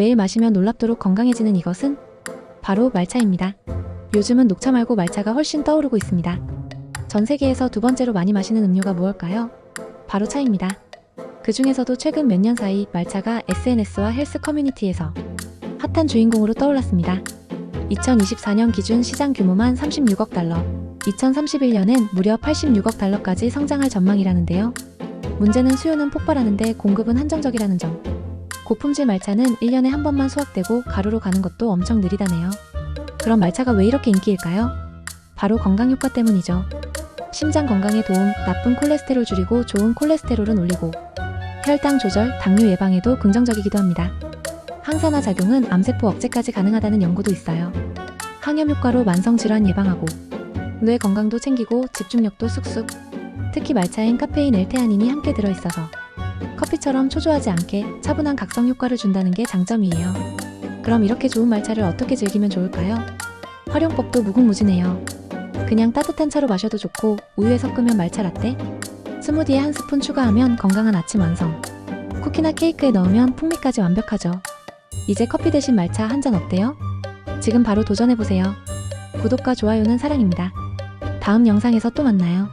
매일 마시면 놀랍도록 건강해지는 이것은 바로 말차입니다. 요즘은 녹차 말고 말차가 훨씬 떠오르고 있습니다. 전 세계에서 두 번째로 많이 마시는 음료가 무엇일까요? 바로 차입니다. 그 중에서도 최근 몇 년 사이 말차가 SNS와 헬스 커뮤니티에서 핫한 주인공으로 떠올랐습니다. 2024년 기준 시장 규모만 36억 달러, 2031년엔 무려 86억 달러까지 성장할 전망이라는데요. 문제는 수요는 폭발하는데 공급은 한정적이라는 점. 고품질 말차는 1년에 한 번만 수확되고 가루로 가는 것도 엄청 느리다네요. 그럼 말차가 왜 이렇게 인기일까요? 바로 건강 효과 때문이죠. 심장 건강에 도움, 나쁜 콜레스테롤 줄이고 좋은 콜레스테롤은 올리고 혈당 조절, 당뇨 예방에도 긍정적이기도 합니다. 항산화 작용은 암세포 억제까지 가능하다는 연구도 있어요. 항염 효과로 만성 질환 예방하고 뇌 건강도 챙기고 집중력도 쑥쑥. 특히 말차엔 카페인 L테아닌이 함께 들어있어서 커피처럼 초조하지 않게 차분한 각성 효과를 준다는 게 장점이에요. 그럼 이렇게 좋은 말차를 어떻게 즐기면 좋을까요? 활용법도 무궁무진해요. 그냥 따뜻한 차로 마셔도 좋고 우유에 섞으면 말차 라떼, 스무디에 한 스푼 추가하면 건강한 아침 완성. 쿠키나 케이크에 넣으면 풍미까지 완벽하죠. 이제 커피 대신 말차 한 잔 어때요? 지금 바로 도전해보세요. 구독과 좋아요는 사랑입니다. 다음 영상에서 또 만나요.